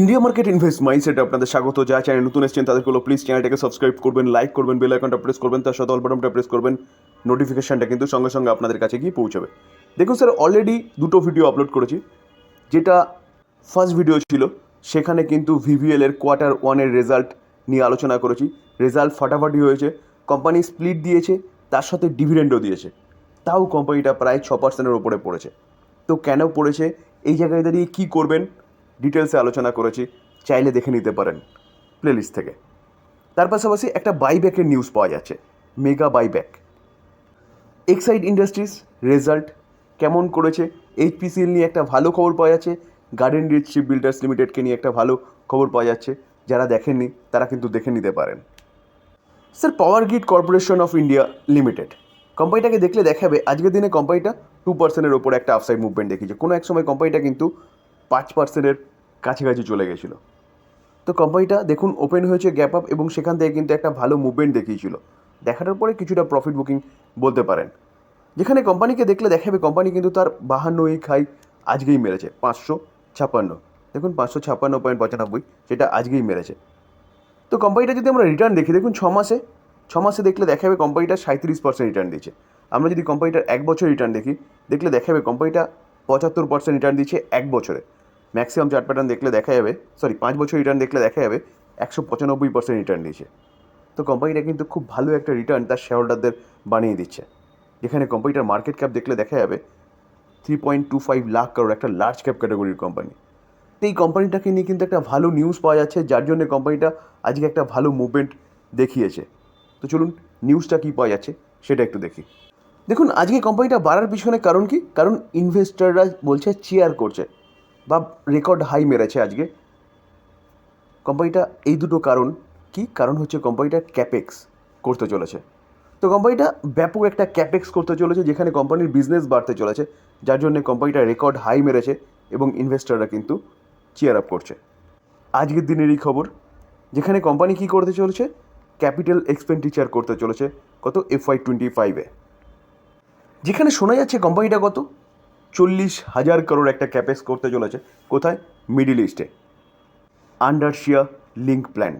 India market invest মাইন্ডসেটে আপনাদের স্বাগত। যা চ্যানেল নতুন এসেছেন তাদেরগুলো প্লিজ চ্যানেলটাকে সাবস্ক্রাইব করবেন লাইক করবেন বেল আইকনটা প্রেস করবেন, তার সাথে অল্পটমটা প্রেস করবেন নোটিফিকেশনটা কিন্তু সঙ্গে সঙ্গে আপনাদের কাছে গিয়ে পৌঁছাবে। দেখুন স্যার অলরেডি দুটো ভিডিও আপলোড করেছি, যেটা ফার্স্ট ভিডিও ছিল, সেখানে কিন্তু ভিভিএল এর কোয়ার্টার ওয়ানের রেজাল্ট নিয়ে আলোচনা করেছি। রেজাল্ট ফাটাফাটি হয়েছে কোম্পানি স্প্লিট দিয়েছে, তার সাথে ডিভিডেন্ডও দিয়েছে। তাও কোম্পানিটা প্রায় ছ পার্সেন্টের ওপরে পড়েছে। তো কেন পড়েছে? এই জায়গায় দাঁড়িয়ে কী করবেন? ডিটেলসে আলোচনা করেছি, চাইলে দেখে নিতে পারেন প্লেলিস্ট থেকে। তার পাশাপাশি একটা বাইব্যাকের নিউজ পাওয়া যাচ্ছে mega buyback Exide industries result কেমন করেছে এইচপিসিএল নিয়ে একটা ভালো খবর পাওয়া যাচ্ছে গার্ডেন রিচ শিপ বিল্ডার্স লিমিটেডকে নিয়ে একটা ভালো খবর পাওয়া যাচ্ছে, যারা দেখেননি, তারা কিন্তু দেখে নিতে পারেন। Sir power grid corporation of India limited কোম্পানিটাকে দেখলে দেখাবে, আজকের দিনে কোম্পানিটা টু পার্সেন্টের ওপর একটা আফসাইড মুভমেন্ট দেখিয়েছে। কোনো এক সময় কোম্পানিটা কিন্তু পাঁচ পার্সেন্টের কাছাকাছি চলে গেছিল। তো কোম্পানিটা দেখুন ওপেন হয়েছে গ্যাপ আপ এবং সেখান থেকে কিন্তু একটা ভালো মুভমেন্ট দেখিয়েছিল। দেখানোর পরে কিছুটা প্রফিট বুকিং বলতে পারেন। যেখানে কোম্পানিকে দেখলে দেখাবে কোম্পানি কিন্তু তার বাহান্নই খাই আজকেই মেরেছে, পাঁচশো ছাপ্পান্ন। দেখুন পাঁচশো ছাপ্পান্ন পয়েন্ট পঁচানব্বই যেটা আজকেই মেরেছে। তো কোম্পানিটা যদি আমরা রিটার্ন দেখি, দেখুন ছ মাসে ছ মাসে দেখলে দেখাবে কোম্পানিটা সাঁত্রিশ পার্সেন্ট রিটার্ন দিয়েছে। আমরা যদি কোম্পানিটার এক বছর রিটার্ন দেখি, দেখলে দেখাবে কোম্পানিটা পঁচাত্তর পার্সেন্ট রিটার্ন দিচ্ছে এক বছরে। ম্যাক্সিমাম চার্ট প্যাটার্ন দেখলে দেখা যাবে সরি পাঁচ বছর রিটার্ন দেখলে দেখা যাবে একশো পঁচানব্বই পার্সেন্ট রিটার্ন দিয়েছে। তো কোম্পানিটা কিন্তু খুব ভালো একটা রিটার্ন তার শেয়ার হোল্ডারদের বানিয়ে দিচ্ছে। যেখানে কোম্পানিটার মার্কেট ক্যাপ দেখলে দেখা যাবে three point two five lakh crore একটা লার্জ ক্যাপ ক্যাটাগরির কোম্পানি তো এই কোম্পানিটাকে নিয়ে কিন্তু একটা ভালো নিউজ পাওয়া যাচ্ছে, যার জন্য কোম্পানিটা আজকে একটা ভালো মুভমেন্ট দেখিয়েছে। তো চলুন নিউজটা কী পাওয়া যাচ্ছে, সেটা একটু দেখি। দেখুন, আজকে কোম্পানিটা বাড়ার পিছনে কারণ কি? কারণ ইনভেস্টাররা বলছে চেয়ার করছে বা রেকর্ড হাই মেরেছে আজকে। কোম্পানিটা এই দুটো কারণ কি? কারণ হচ্ছে কোম্পানিটা ক্যাপেক্স করতে চলেছে। তো কোম্পানিটা ব্যাপক একটা ক্যাপেক্স করতে চলেছে, যেখানে কোম্পানির বিজনেস বাড়তে চলেছে, যার জন্য কোম্পানিটা রেকর্ড হাই মেরেছে এবং ইনভেস্টাররা কিন্তু চেয়ার আপ করছে। আজকের দিনের এই খবর, যেখানে কোম্পানি কী করতে চলেছে? ক্যাপিটাল এক্সপেন্ডিচার করতে চলেছে, কত? এফ এফআই টোয়েন্টি ফাইভে যেখানে শোনা যাচ্ছে কোম্পানিটা কত? চল্লিশ হাজার করোড় একটা ক্যাপেক্স করতে চলেছে। কোথায়? মিডিল ইস্টে আন্ডারশিয়া লিঙ্ক প্ল্যান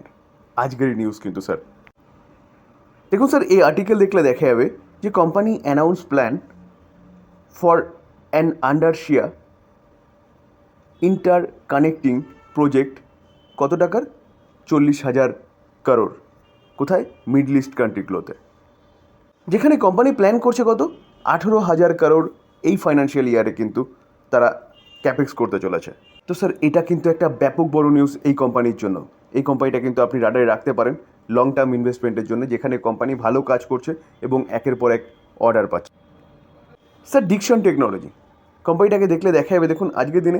আজকের নিউজ কিন্তু স্যার দেখুন স্যার এই আর্টিকেল দেখলে দেখা যাবে যে company announce plan for an undersea interconnecting project কত টাকার? চল্লিশ হাজার করোড় কোথায়? মিডল ইস্ট কান্ট্রিগুলোতে যেখানে কোম্পানি প্ল্যান করছে কত? আঠেরো হাজার কারোর এই ফাইন্যান্সিয়াল ইয়ারে কিন্তু তারা ক্যাপেক্স করতে চলেছে। তো স্যার এটা কিন্তু একটা ব্যাপক বড় নিউজ এই কোম্পানির জন্য। এই কোম্পানিটা কিন্তু আপনি রাডারে রাখতে পারেন লং টার্ম ইনভেস্টমেন্টের জন্য, যেখানে কোম্পানি ভালো কাজ করছে এবং একের পর এক অর্ডার পাচ্ছে। স্যার ডিকশন টেকনোলজি কোম্পানিটাকে দেখলে দেখা যাবে, দেখুন, আজকের দিনে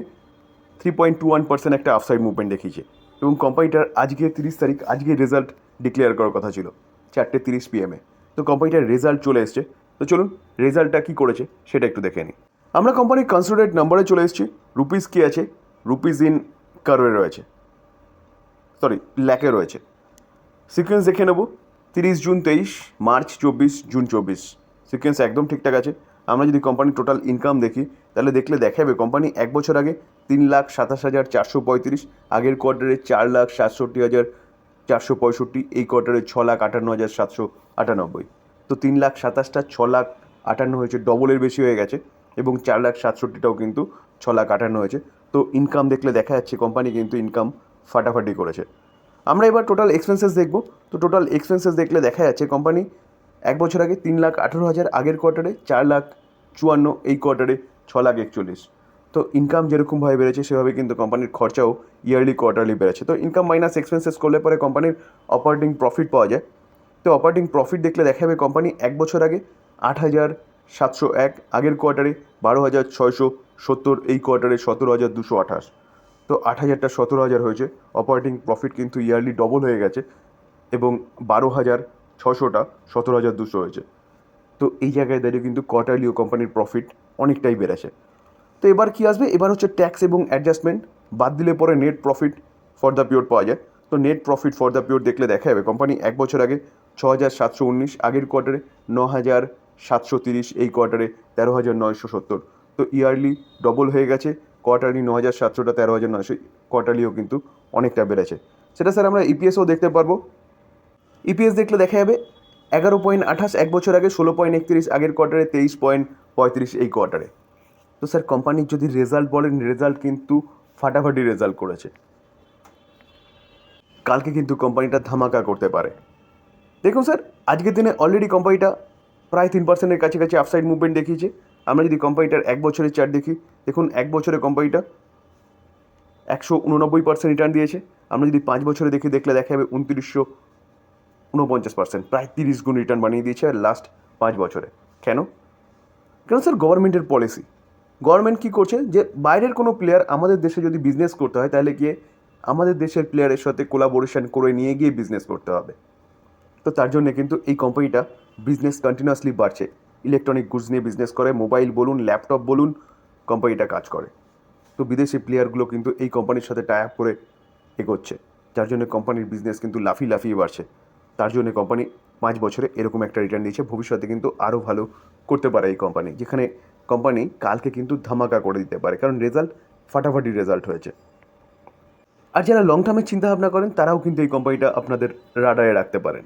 three point two one percent একটা আফসাইড মুভমেন্ট দেখিয়েছে এবং কোম্পানিটার আজকে তিরিশ তারিখ, আজকে রেজাল্ট ডিক্লেয়ার করার কথা ছিল, চারটে তিরিশ পিএমে তো কোম্পানিটার রেজাল্ট চলে এসছে তো চলুন, রেজাল্টটা কী করেছে সেটা একটু দেখে নিই। আমরা কোম্পানির কনসোলিডেট নাম্বারে চলে এসেছি। রুপিস কী আছে? রুপিস ইন কারোয়ে রয়েছে। সরি ল্যাকে রয়েছে। সিকোয়েন্স দেখে নেব। তিরিশ জুন তেইশ, মার্চ চব্বিশ, জুন চব্বিশ। সিকোয়েন্স একদম ঠিকঠাক আছে। আমরা যদি কোম্পানির টোটাল ইনকাম দেখি, তাহলে দেখলে দেখাবে কোম্পানি এক বছর আগে তিন লাখ সাতাশ হাজার চারশো পঁয়ত্রিশ, আগের কোয়ার্টারে চার লাখ সাতষট্টি হাজার চারশো পঁয়ষট্টি, এই কোয়ার্টারে ছ লাখ আটান্ন হাজার সাতশো আটানব্বই। তো তিন লাখ সাতাশটা, ছ লাখ আটান্ন হয়েছে ডবলের বেশি হয়ে গেছে এবং চার লাখ সাতষট্টিটাও কিন্তু ছ লাখ আটান্ন হয়েছে। তো ইনকাম দেখলে দেখা যাচ্ছে কোম্পানি কিন্তু ইনকাম ফাটাফাটি করেছে। আমরা এবার টোটাল এক্সপেন্সেস দেখব। তো টোটাল এক্সপেন্সেস দেখলে দেখা যাচ্ছে কোম্পানি এক বছর আগে তিন লাখ আঠেরো হাজার, আগের কোয়ার্টারে চার লাখ চুয়ান্ন, এই কোয়ার্টারে ছ লাখ একচল্লিশ। তো ইনকাম যেরকমভাবে বেড়েছে, সেভাবে কিন্তু কোম্পানির খরচাও ইয়ারলি কোয়ার্টারলি বেড়েছে। তো ইনকাম মাইনাস এক্সপেন্সেস করলে পরে কোম্পানির অপারেটিং প্রফিট পাওয়া যায়। তো অপারেটিং প্রফিট দেখলে দেখা যাবে কোম্পানি এক বছর আগে আট হাজার সাতশো এক, আগের কোয়ার্টারে বারো হাজার ছয়শো সত্তর, এই কোয়ার্টারে সতেরো হাজার দুশো আঠাশ। তো আট হাজারটা সতেরো হাজার হয়েছে। অপারেটিং প্রফিট কিন্তু ইয়ারলি ডবল হয়ে গেছে এবং বারো হাজার ছশোটা সতেরো হাজার দুশো হয়েছে। তো এই জায়গায় দাঁড়িয়ে কিন্তু কোয়ার্টারলিও কোম্পানির প্রফিট অনেকটাই বেড়েছে। তো এবার কি আসবে? এবার হচ্ছে ট্যাক্স এবং অ্যাডজাস্টমেন্ট বাদ দিলে পরে net profit for the pure পাওয়া যায়। তো net profit for the pure দেখলে দেখা যাবে কোম্পানি এক বছর আগে ছ হাজার সাতশো উনিশ, আগের কোয়ার্টারে ন হাজার সাতশো তিরিশ, এই কোয়ার্টারে তেরো হাজার নয়শো সত্তর। তো ইয়ারলি ডবল হয়ে গেছে, কোয়ার্টারলি ন হাজার সাতশোটা তেরো হাজার নয়শো, কোয়ার্টারলিও কিন্তু অনেকটা বেড়েছে। সেটা স্যার আমরা ইপিএসও দেখতে পারব। ইপিএস দেখলে দেখা যাবে, এগারো পয়েন্ট আঠাশ, এক বছর আগে ষোলো পয়েন্ট একত্রিশ, আগের কোয়ার্টারে তেইশ পয়েন্ট পঁয়ত্রিশ, এই কোয়ার্টারে। তো স্যার কোম্পানির যদি রেজাল্ট বলেন, রেজাল্ট কিন্তু ফাটাফাটি রেজাল্ট করেছে। কালকে কিন্তু কোম্পানিটা ধামাকা করতে পারে। দেখুন স্যার, আজকের দিনে অলরেডি কোম্পানিটা প্রায় তিন পার্সেন্টের কাছাকাছি আপসাইড মুভমেন্ট দেখিয়েছে। আমরা যদি কোম্পানিটার এক বছরের চার্ট দেখি, দেখুন এক বছরে কোম্পানিটা একশো উননব্বই পার্সেন্ট রিটার্ন দিয়েছে। আমরা যদি পাঁচ বছরে দেখি, দেখলে দেখা যাবে উনত্রিশশো উনপঞ্চাশ পার্সেন্ট প্রায় তিরিশ গুণ রিটার্ন বানিয়ে দিয়েছে আর লাস্ট পাঁচ বছরে। কেন? কেন স্যার? গভর্নমেন্টের পলিসি গভর্নমেন্ট কী করছে? যে বাইরের কোনো প্লেয়ার আমাদের দেশে যদি বিজনেস করতে হয়, তাহলে গিয়ে আমাদের দেশের প্লেয়ারের সাথে কোলাবোরেশন করে নিয়ে গিয়ে বিজনেস করতে হবে। তো তার জন্য কিন্তু এই কোম্পানিটা বিজনেস কন্টিনিউয়াসলি বাড়ছে। ইলেকট্রনিক গুডস নিয়ে বিজনেস করে মোবাইল বলুন ল্যাপটপ বলুন কোম্পানিটা কাজ করে। তো বিদেশি প্লেয়ারগুলো কিন্তু এই কোম্পানির সাথে টাই আপ করে এগোচ্ছে। যার জন্য কোম্পানির বিজনেস কিন্তু লাফিয়ে লাফিয়ে বাড়ছে। তার জন্য কোম্পানি পাঁচ বছরে এরকম একটা রিটার্ন দিয়েছে ভবিষ্যতে কিন্তু আরও ভালো করতে পারে এই কোম্পানি যেখানে কোম্পানি কালকে কিন্তু ধামাকা করে দিতে পারে। কারণ রেজাল্ট ফাটাফাটি রেজাল্ট হয়েছে। আর যারা লং টার্মের চিন্তাভাবনা করেন, তারাও কিন্তু এই কোম্পানিটা আপনাদের রাডারে রাখতে পারেন।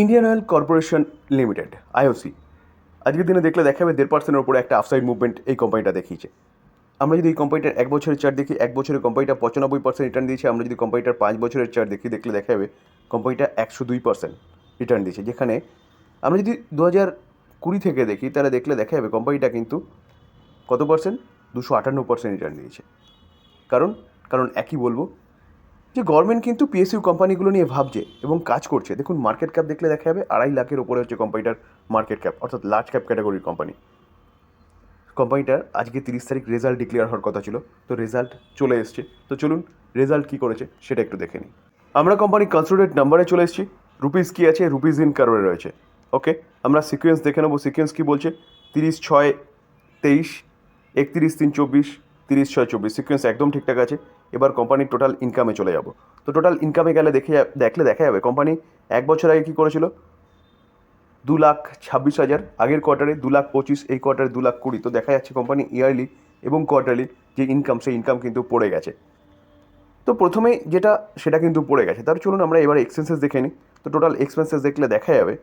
Indian Oil Corporation Limited IOC আজকের দিনে দেখলে দেখা যাবে দেড় পার্সেন্টের উপরে একটা আফসাইড মুভমেন্ট এই কোম্পানিটা দেখিয়েছে। আমরা যদি এই কোম্পানিটার এক বছরের চার্ট দেখি, এক বছরের কোম্পানিটা পঁচানব্বই পার্সেন্ট রিটার্ন দিয়েছে, আমরা যদি কোম্পানিটার পাঁচ বছরের চার্ট দেখি, দেখলে দেখাবে কোম্পানিটা একশো দুই পার্সেন্ট রিটার্ন দিয়েছে। যেখানে আমরা যদি দু হাজার কুড়ি থেকে দেখি, তাহলে দেখলে দেখা যাবে কোম্পানিটা কিন্তু কত পার্সেন্ট দুশো আটান্ন পার্সেন্ট রিটার্ন দিয়েছে। কারণ কারণ একই বলব যে গভর্নমেন্ট কিন্তু পিএসইউ কোম্পানিগুলো নিয়ে ভাবছে এবং কাজ করছে। দেখুন মার্কেট ক্যাপ দেখলে দেখা যাবে আড়াই লাখের ওপরে হচ্ছে কোম্পানিটার মার্কেট ক্যাপ অর্থাৎ লার্জ ক্যাপ ক্যাটাগরির কোম্পানি কোম্পানিটার আজকে তিরিশ তারিখ রেজাল্ট ডিক্লেয়ার হওয়ার কথা ছিল, তো রেজাল্ট চলে এসছে। তো চলুন রেজাল্ট কী করেছে সেটা একটু দেখে নিই। আমরা কোম্পানি কনসোলিডেট নাম্বারে চলে এসেছি রুপিস কী আছে? রুপিস ইন কারোরে রয়েছে। ওকে আমরা সিকোয়েন্স দেখে নেব সিকোয়েন্স কী বলছে? তিরিশ ছয় তেইশ, একত্রিশ তিন চব্বিশ, তিরিশ ছয় চব্বিশ। সিকোয়েন্স একদম ঠিকঠাক আছে। এবার কোম্পানির টোটাল ইনকামে চলে যাব। তো টোটাল ইনকামে গেলে দেখে দেখলে দেখা যাবে কোম্পানি এক বছর আগে কী করেছিল? দু লাখ ছাব্বিশ হাজার, আগের কোয়ার্টারে দু লাখ পঁচিশ, এই কোয়ার্টারে দু লাখ কুড়ি। তো দেখা যাচ্ছে কোম্পানি ইয়ারলি এবং কোয়ার্টারলি যে ইনকাম সেই ইনকাম কিন্তু পড়ে গেছে। তো প্রথমে যেটা, সেটা কিন্তু পড়ে গেছে। তার চলুন আমরা এবার এক্সপেন্সেস দেখে নিই। তো টোটাল এক্সপেন্সেস দেখলে দেখা যাবে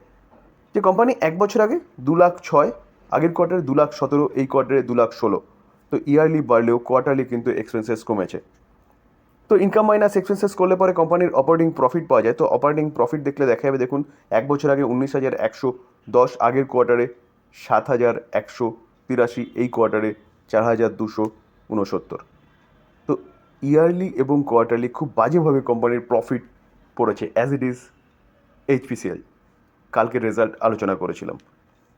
যে কোম্পানি এক বছর আগে দু লাখ ছয়, আগের কোয়ার্টারে দু লাখ সতেরো, এই কোয়ার্টারে দু লাখ ষোলো। তো ইয়ারলি বাড়লেও কোয়ার্টারলি কিন্তু এক্সপেন্সেস কমেছে। তো ইনকাম মাইনাস এক্সপেন্সেস করলে পরে কোম্পানির অপারেটিং প্রফিট পাওয়া যায়। তো অপারেটিং প্রফিট দেখলে দেখা যাবে দেখুন, এক বছর আগে উনিশ হাজার একশো দশ, আগের কোয়ার্টারে সাত হাজার একশো তিরাশি, এই কোয়ার্টারে চার হাজার দুশো উনসত্তর। তো ইয়ারলি এবং কোয়ার্টারলি খুব বাজেভাবে কোম্পানির প্রফিট পড়েছে অ্যাজ ইট ইজ এইচপিসিএল কালকের রেজাল্ট আলোচনা করেছিলাম।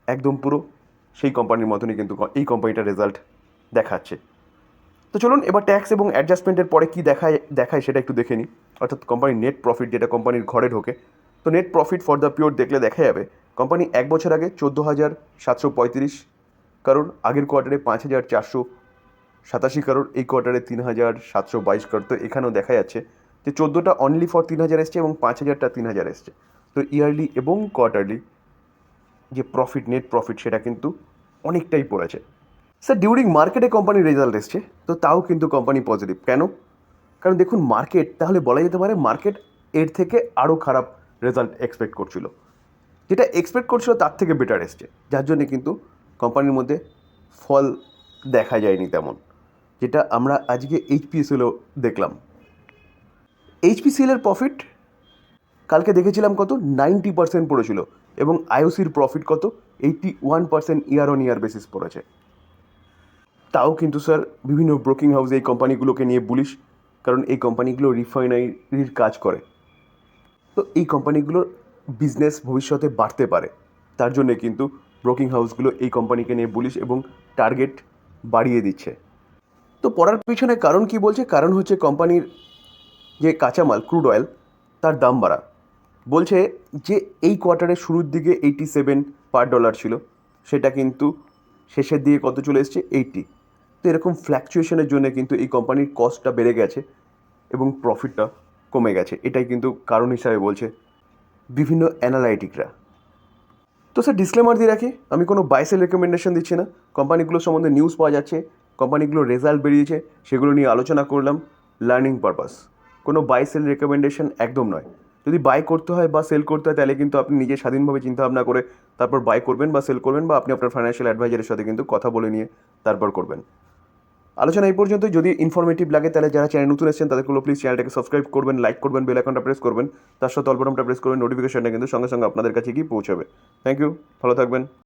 একদম পুরো সেই কোম্পানির মতনই কিন্তু এই কোম্পানিটার রেজাল্ট দেখাচ্ছে। তো চলুন এবার ট্যাক্স এবং অ্যাডজাস্টমেন্টের পরে কি দেখায় দেখায় সেটা একটু দেখে নিই। অর্থাৎ কোম্পানির নেট প্রফিট যেটা কোম্পানির ঘরে ঢোকে, তো net profit for the pure দেখলে দেখা যাবে কোম্পানি এক বছর আগে চোদ্দ হাজার সাতশো পঁয়ত্রিশ কারণ আগের কোয়ার্টারে পাঁচ হাজার চারশো সাতাশি কারোর এই কোয়ার্টারে তিন হাজার সাতশো বাইশ কারোর তো এখানেও দেখা যাচ্ছে যে চোদ্দোটা অনলি ফর তিন হাজার এসছে এবং পাঁচ হাজারটা তিন হাজার এসছে। তো ইয়ারলি এবং কোয়ার্টারলি যে প্রফিট নেট প্রফিট সেটা কিন্তু অনেকটাই পড়েছে। স্যার ডিউরিং মার্কেটে কোম্পানির রেজাল্ট এসছে, তো তাও কিন্তু কোম্পানি পজিটিভ কেন? কারণ দেখুন মার্কেট তাহলে বলা যেতে পারে মার্কেট এর থেকে আরও খারাপ রেজাল্ট এক্সপেক্ট করছিল। যেটা এক্সপেক্ট করছিল, তার থেকে বেটার এসছে। যার জন্যে কিন্তু কোম্পানির মধ্যে ফল দেখা যায়নি তেমন। যেটা আমরা আজকে এইচপিএসএলও দেখলাম। এইচপিসিএলের প্রফিট কালকে দেখেছিলাম কত? নাইনটি পার্সেন্ট পড়েছিল। এবং আইওসির প্রফিট কত? Eighty one percent year on year basis পড়েছে। তাও কিন্তু স্যার বিভিন্ন ব্রোকিং হাউস এই কোম্পানিগুলোকে নিয়ে বুলিশ কারণ এই কোম্পানিগুলো রিফাইনারির কাজ করে। তো এই কোম্পানিগুলোর বিজনেস ভবিষ্যতে বাড়তে পারে। তার জন্য কিন্তু ব্রোকিং হাউসগুলো এই কোম্পানিকে নিয়ে বুলিশ এবং টার্গেট বাড়িয়ে দিচ্ছে। তো পড়ার পিছনে কারণ কি বলছে? কারণ হচ্ছে কোম্পানির যে কাঁচামাল ক্রুড অয়েল তার দাম বাড়া। বলছে যে এই কোয়ার্টারের শুরুর দিকে এইটি সেভেন পার ডলার ছিল। সেটা কিন্তু শেষের দিকে কত চলে এসছে? এইটি তো এরকম ফ্ল্যাকচুয়েশনের জন্য কিন্তু এই কোম্পানির কস্টটা বেড়ে গেছে এবং প্রফিটটা কমে গেছে। এটাই কিন্তু কারণ হিসাবে বলছে বিভিন্ন অ্যানালাইটিকরা তো স্যার ডিসক্লেমার দিয়ে রাখি, আমি কোনো বাইসেল রেকমেন্ডেশন দিচ্ছি না। কোম্পানিগুলো সম্বন্ধে নিউজ পাওয়া যাচ্ছে কোম্পানিগুলোর রেজাল্ট বেরিয়েছে, সেগুলো নিয়ে আলোচনা করলাম লার্নিং পারপাস কোনো বাই সেল রেকমেন্ডেশন একদম নয়। যদি বাই করতে হয় বা সেল করতে হয়, তাহলে কিন্তু আপনি নিজে স্বাধীনভাবে চিন্তা ভাবনা করে তারপর বাই করবেন বা সেল করবেন বা আপনি আপনার ফাইন্যান্সিয়াল অ্যাডভাইজারের সাথে কিন্তু কথা বলে নিয়ে তারপর করবেন। আলোচনা এই পর্যন্ত যদি ইনফরমেটিভ লাগে, তাহলে যারা চ্যানেল নতুন এসেছেন তাদেরগুলো প্লিজ চ্যানেলটাকে সাবস্ক্রাইব করবেন লাইক করবেন বেল আইকনটা প্রেস করবেন। তার সাথে অল্পটমটা প্রেস করবেন নোটিফিকেশনটা কিন্তু সঙ্গে সঙ্গে আপনাদের কাছে গিয়ে পৌঁছাবে। থ্যাংক ইউ ভালো থাকবেন।